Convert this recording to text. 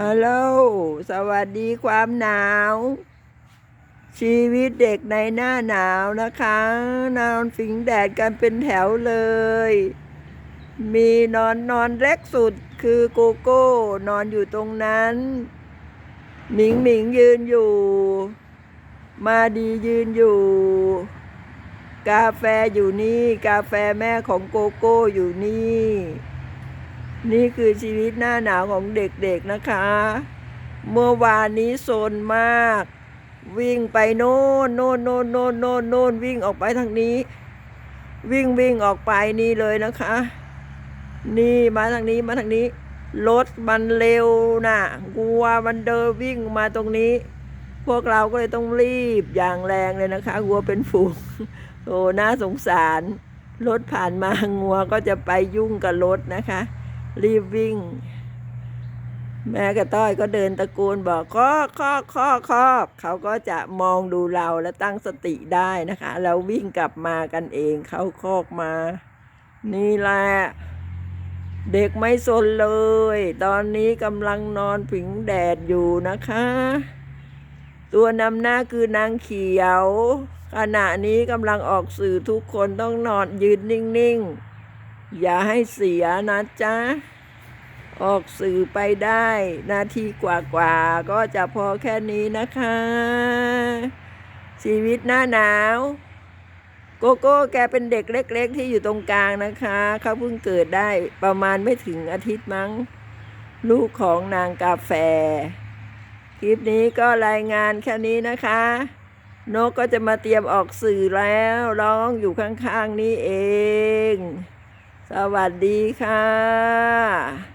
ฮัลโหล สวัสดีความหนาว ชีวิตเด็กในหน้าหนาวนะคะนอนฝิงแดดกันเป็นแถวเลย มีนอนนอนเล็กสุดคือโกโก้ นอนอยู่ตรงนั้น หมิงหมิงยืนอยู่ มาดียืนอยู่ กาแฟอยู่นี่ กาแฟแม่ของโกโก้อยู่นี่ นี่คือชีวิตหน้าหนาวของเด็กๆนะคะ เมื่อวานนี้โซนมาก วิ่งไปโน่นโน่นโน่นโน่นโน่นโน่นวิ่งออกไปทางนี้ วิ่งวิ่งออกไปนี่เลยนะคะ นี่มาทางนี้มาทางนี้รถมันเร็วนะ่ะวัวมันเดินวิ่งมาตรงนี้ พวกเราก็เลยต้องรีบอย่างแรงเลยนะคะวัวเป็นฝูงโอ้น่าสงสารรถผ่านมางัวก็จะไปยุ่งกับรถนะคะ รีบวิ่ง แม่กับต้อยก็เดินตะโกนบอกคอกคอกคอกคอกเขาก็จะมองดูเราและตั้งสติได้นะคะ แล้ววิ่งกลับมากันเองเขาคอกมา นี่แหละเด็กไม่สนเลย ตอนนี้กำลังนอนผิงแดดอยู่นะคะ ตัวนำหน้าคือนางเขียว ขณะนี้กำลังออกสื่อทุกคนต้องนอนยืนนิ่ง ๆ อย่าให้เสียนะจ๊ะ ออกสื่อไปได้นาทีกว่าๆ ก็จะพอแค่นี้นะคะ ชีวิตหน้าหนาว โกโก้แกเป็นเด็กเล็ก ๆ ที่อยู่ตรงกลางนะคะ เขาเพิ่งเกิดได้ประมาณไม่ถึงอาทิตย์มั้ง ลูกของนางกาแฟ คลิปนี้ก็รายงานแค่นี้นะคะนกก็จะมาเตรียมออกสื่อแล้วร้องอยู่ข้างๆ นี้เอง วัสดีค่ะ